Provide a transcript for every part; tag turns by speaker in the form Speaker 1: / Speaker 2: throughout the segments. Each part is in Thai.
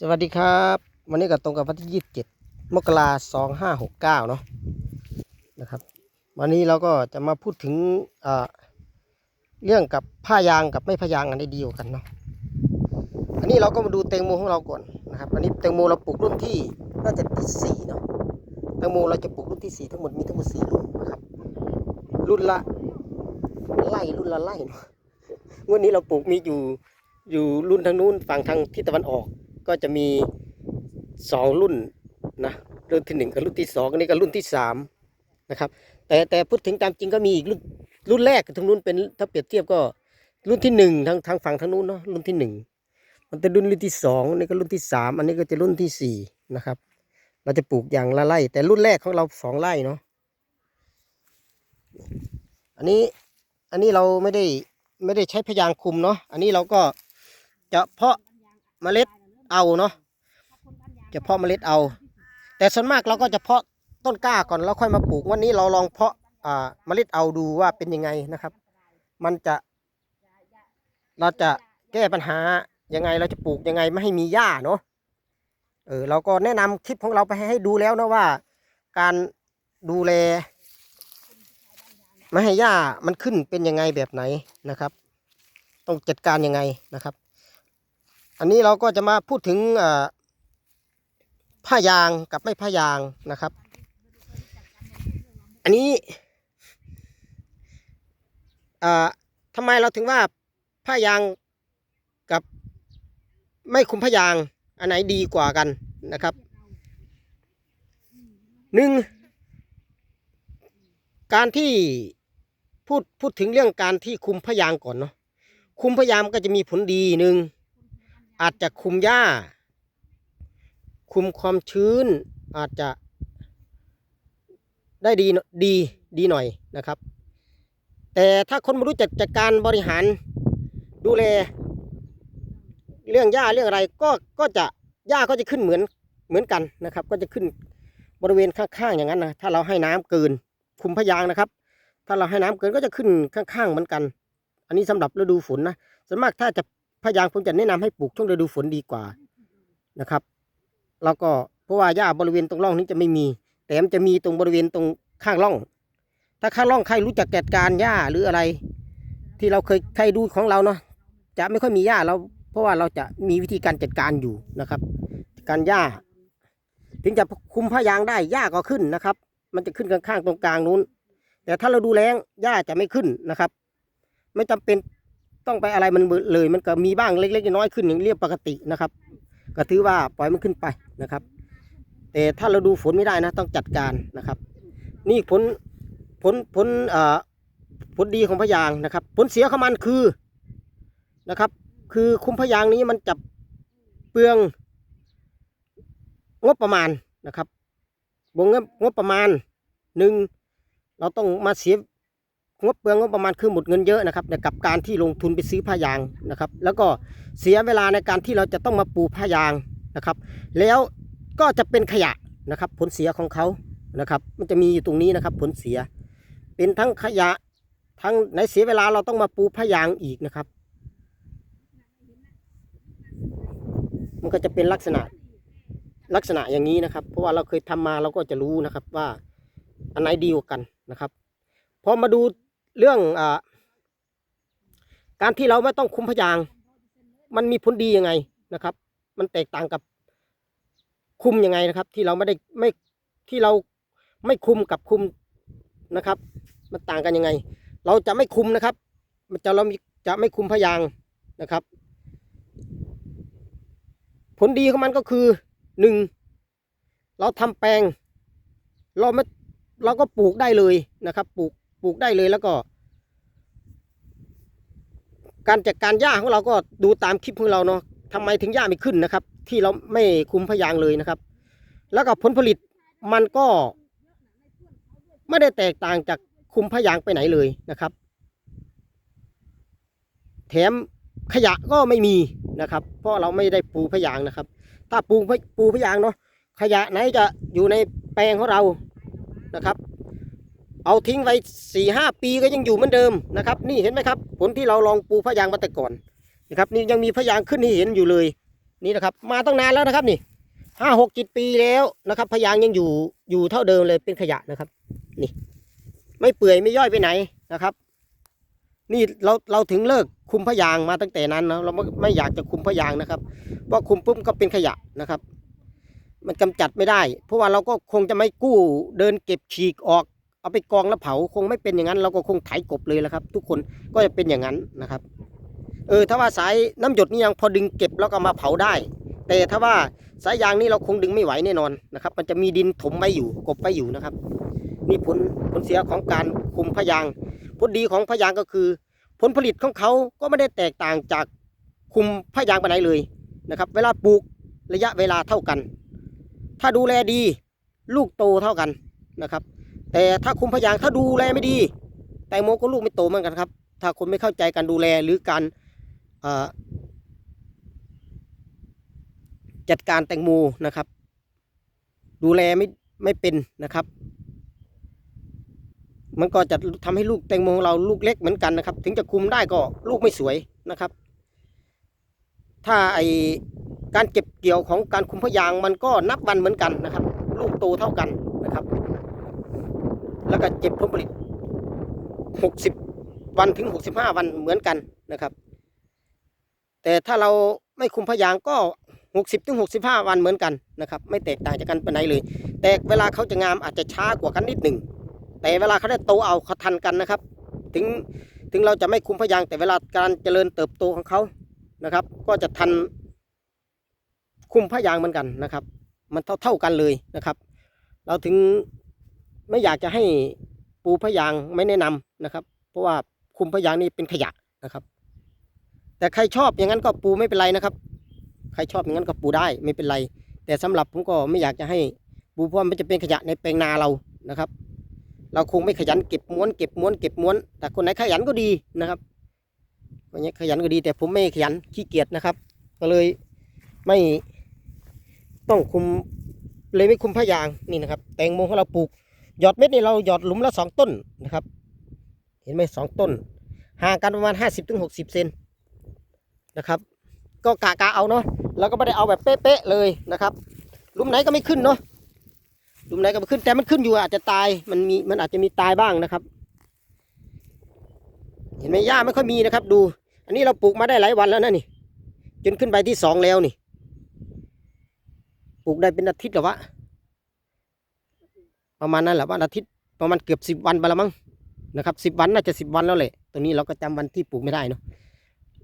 Speaker 1: สวัสดีครับ วันนี้ก็ตรงกับวันที่ยี่สิบเจ็ดมกราสองห้าหกเก้าเนาะนะครับ วันนี้เราก็จะมาพูดถึงอ่าเรื่องกับผ้ายางกับไม่ผ้ายางอันไหนดีกว่ากันเนาะอันนี้เราก็มาดูแตงโมของเราก่อนนะครับอันนี้แตงโมเราปลูกรุ่นที่น่าจะที่สี่เนาะแตงโมเราจะปลูกรุ่นที่สี่ทั้งหมดมีทั้งหมดสี่รุ่นนะครับ รุ่นละไล่รุ่นละไล่เนาะวันนี้เราปลูกมีอยู่อยู่รุ่นทางนู้นฝั่งทางทิศตะวันออก ก็จะมีสองรุ่นนะรุ่นที่หนึ่งกับรุ่นที่สองอันนี้ก็รุ่นที่สามนะครับ แต่แต่พูดถึงตามจริงก็มีอีกรุ่นรุ่นแรกทางนู้นเป็นถ้าเปรียบเทียบก็รุ่นที่หนึ่งทางทางฝั่งทางนู้นเนาะรุ่นที่หนึ่งมันเป็นรุ่นรุ่นที่สองอันนี้ก็รุ่นที่สามอันนี้ก็จะรุ่นที่สี่นะครับเราจะปลูกอย่างละไร่แต่รุ่นแรกของเราสองไร่เนาะอันนี้อันนี้เราไม่ได้ไม่ได้ใช้พยางคุมเนาะอันนี้เราก็จะเพาะเมล็ด เอาเนาะจะเพาะเมล็ดเอา แต่ส่วนมากเราก็จะเพาะต้นกล้าก่อนแล้วค่อยมาปลูก วันนี้เราลองเพาะอ่าเมล็ดเอาดูว่าเป็นยังไงนะครับ มันจะ เราจะแก้ปัญหายังไงเราจะปลูกยังไงไม่ให้มีหญ้าเนาะเออเราก็แนะนำคลิปของเราไปให้ให้ดูแล้วนะว่า การดูแลไม่ให้หญ้ามันขึ้นเป็นยังไงแบบไหนนะครับ ต้องจัดการยังไงนะครับ อันนี้เราก็จะมาพูดถึงผ้ายางกับไม่ผ้ายางนะครับ อันนี้ทำไมเราถึงว่าผ้ายางกับไม่คุมผ้ายาง อันไหนดีกว่ากันนะครับหนึ่งการที่พูดพูดถึงเรื่องการที่คุมผ้ายางก่อนเนาะคุมผ้ายางก็จะมีผลดีหนึ่ง อาจจะคุมหญ้า คุมความชื้น อาจจะได้ดีดีดีหน่อยนะครับ แต่ถ้าคนไม่รู้จักจัดการบริหารดูแล เรื่องหญ้าเรื่องอะไรก็ก็จะหญ้าก็จะขึ้นเหมือนเหมือนกันนะครับ ก็จะขึ้นบริเวณข้างๆอย่างนั้นนะถ้าเราให้น้ำเกิน คุมพยางนะครับ ถ้าเราให้น้ำเกินก็จะขึ้นข้างๆเหมือนกัน อันนี้สำหรับฤดูฝนนะส่วนมากถ้าจะ พยางผมจะแนะนำให้ปลูกช่วงฤดูฝนดีกว่านะครับ แล้วก็เพราะว่าหญ้าบริเวณตรงร่องนี้จะไม่มี แต่มันจะมีตรงบริเวณตรงข้างร่อง ถ้าข้างร่องใครรู้จักจัดการหญ้าหรืออะไร ที่เราเคยใครดูของเราเนาะจะไม่ค่อยมีหญ้าเรา เพราะว่าเราจะมีวิธีการจัดการอยู่นะครับ การหญ้า ถึงจะคุมพยางได้หญ้าก็ขึ้นนะครับ มันจะขึ้นข้างๆตรงกลางนู้น แต่ถ้าเราดูแลงหญ้าจะไม่ขึ้นนะครับ ไม่จำเป็น ต้องไปอะไรมันเลย มันก็มีบ้างเล็กๆน้อยๆขึ้นอย่างเรียบปกตินะครับ ก็ถือว่าปล่อยมันขึ้นไปนะครับ แต่ถ้าเราดูฝนไม่ได้นะต้องจัดการนะครับ นี่ผลผลผลเอ่อผลดีของพะยางนะครับ ผลเสียของมันคือนะครับ คือคุมพะยางนี้มันจะเปลืองงบประมาณนะครับวงเงินงบประมาณหนึ่งเราต้องมาเสีย งบเปลืองงบประมาณคือหมดเงินเยอะนะครับกับการที่ลงทุนไปซื้อผ้ายางนะครับ แล้วก็เสียเวลาในการที่เราจะต้องมาปูผ้ายางนะครับ แล้วก็จะเป็นขยะนะครับผลเสียของเขานะครับ มันจะมีอยู่ตรงนี้นะครับผลเสีย เป็นทั้งขยะทั้งในเสียเวลาเราต้องมาปูผ้ายางอีกนะครับ มันก็จะเป็นลักษณะลักษณะอย่างนี้นะครับ เพราะว่าเราเคยทำมาเราก็จะรู้นะครับว่าอันไหนดีกว่ากันนะครับพอมาดู เรื่องอการที่เราไม่ต้องคุมพยาง มันมีผลดียังไงนะครับ มันแตกต่างกับคุมยังไงนะครับ ที่เราไม่ได้ไม่ที่เราไม่คุมกับคุมนะครับ มันต่างกันยังไง เราจะไม่คุมนะครับ มันจะเรามีจะไม่คุมพยางนะครับ ผลดีของมันก็คือหนึ่งเราทำแปลงเราไม่เราก็ปลูกได้เลยนะครับ ปลูก ปลูกได้เลยแล้วก็ การจัดการหญ้าของเราก็ดูตามคลิปของเราเนาะทำไมถึงหญ้าไม่ขึ้นนะครับ ที่เราไม่คุมพยางเลยนะครับ แล้วก็ผลผลิตมันก็ ไม่ได้แตกต่างจากคุมพยางไปไหนเลยนะครับ แถมขยะก็ไม่มีนะครับ เพราะเราไม่ได้ปูพยางนะครับ ถ้าปูปูพยางเนาะขยะไหนจะอยู่ในแปลงของเรานะครับ เอาทิ้งไว้สี่ห้าปีก็ยังอยู่เหมือนเดิมนะครับ นี่เห็นไหมครับ ผลที่เราลองปูพะยางมาแต่ก่อนนะครับนี่ยังมีพะยางขึ้นให้เห็นอยู่เลยนี่นะครับ มาตั้งนานแล้วนะครับนี่ห้าหกจิตปีแล้วนะครับพยางยังอยู่อยู่เท่าเดิมเลยเป็นขยะนะครับ นี่ ไม่เปื่อยไม่ย่อยไปไหนนะครับ นี่เราเราถึงเลิกคุมพยางมาตั้งแต่นั้นนะเราไม่ไม่อยากจะคุมพยางนะครับเพราะคุมปุ๊บก็เป็นขยะนะครับ มันกำจัดไม่ได้ เพราะว่าเราก็คงจะไม่กู้เดินเก็บฉีกออก เอาไปกองแล้วเผาคงไม่เป็นอย่างนั้น เราก็คงไถกบเลยแหละครับ ทุกคนก็จะเป็นอย่างนั้นนะครับ เออถ้าว่าสายน้ำหยดนี่ยังพอดึงเก็บแล้วก็มาเผาได้ แต่ถ้าว่าสายยางนี่เราคงดึงไม่ไหวแน่นอนนะครับ มันจะมีดินถมไว้อยู่กบไว้อยู่นะครับ นี่ผลผลเสียของการคุมพยางผลดีของพยางก็คือ ผลผลิตของเขาก็ไม่ได้แตกต่างจากคุมพยางไปไหนเลยนะครับ เวลาปลูกระยะเวลาเท่ากัน ถ้าดูแลดีลูกโตเท่ากันนะครับ แต่ถ้าคุมพยางถ้าดูแลไม่ดี แตงโมก็ลูกไม่โตเหมือนกันครับ ถ้าคนไม่เข้าใจการดูแลหรือการจัดการแตงโมนะครับ ดูแลไม่ไม่เป็นนะครับ มันก็จะทำให้ลูกแตงโมของเราลูกเล็กเหมือนกันนะครับ ถึงจะคุมได้ก็ลูกไม่สวยนะครับ ถ้าไอการเก็บเกี่ยวของการคุมพยางมันก็นับวันเหมือนกันนะครับ ลูกโตเท่ากันนะครับ แล้วก็เก็บผลผลิต 60 วันถึง 65 วันเหมือนกันนะครับ แต่ถ้าเราไม่คุมพยางก็ 60ถึง65 วันเหมือนกันนะครับ ไม่แตกต่างจากกันไปไหนเลย แต่เวลาเขาจะงามอาจจะช้ากว่ากันนิดหนึ่ง แต่เวลาเขาได้โตเอาเขาทันกันนะครับ ถึงถึงเราจะไม่คุมพยางแต่เวลาการเจริญเติบโตของเขานะครับ ก็จะทันคุมพยางเหมือนกันนะครับ มันเท่าเท่ากันเลยนะครับ เราถึง ไม่อยากจะให้ปูพยางไม่แนะนำนะครับ เพราะว่าคุมพยางนี่เป็นขยะนะครับ แต่ใครชอบอย่างนั้นก็ปูไม่เป็นไรนะครับ ใครชอบอย่างนั้นก็ปูได้ไม่เป็นไร แต่สำหรับผมก็ไม่อยากจะให้ปูเพราะมันจะเป็นขยะในแปลงนาเรานะครับ เราคงไม่ขยันเก็บม้วนเก็บม้วนเก็บม้วน แต่คนไหนขยันก็ดีนะครับคนนี้ขยันก็ดี แต่ผมไม่ขยันขี้เกียจนะครับ ก็เลยไม่ต้องคุมเลยไม่คุมพยางนี่นะครับ แตงโมของเราปลูก หยอดเม็ดนี่เราหยอดหลุมละสองต้นนะครับ เห็นไหมสองต้น ห่างกันประมาณห้าสิบถึงหกสิบเซนนะครับ ก็กะกะเอาเนาะเราก็ไม่ได้เอาแบบเป๊ะๆเลยนะครับหลุมไหนก็ไม่ขึ้นเนาะหลุมไหนก็ไม่ขึ้นแต่มันขึ้นอยู่อาจจะตายมันมีมันอาจจะมีตายบ้างนะครับ เห็นไหมหญ้าไม่ค่อยมีนะครับ ดู อันนี้เราปลูกมาได้หลายวันแล้วนะนี่จนขึ้นไปที่สองแล้วนี่ ปลูกได้เป็นอาทิตย์หรอวะ ประมาณนั้นแหละวันอาทิตย์ประมาณเกือบสิบวันไปแล้วมั้งนะครับสิบวันน่าจะสิบวันแล้วแหละตัวนี้เราก็จำวันที่ปลูกไม่ได้เนาะ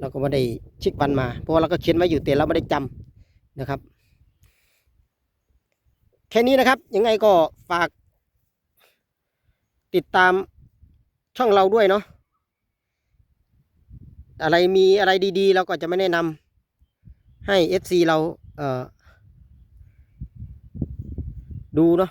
Speaker 1: เราก็ไม่ได้เช็ควันมา เพราะว่าเราก็เขียนไว้อยู่แต่เราไม่ได้จำนะครับ แค่นี้นะครับ ยังไงก็ฝาก ติดตามช่องเราด้วยเนาะอะไรมีอะไรดีๆ เราก็จะไม่แนะนำให้ FC เราเอ่อดูเนาะ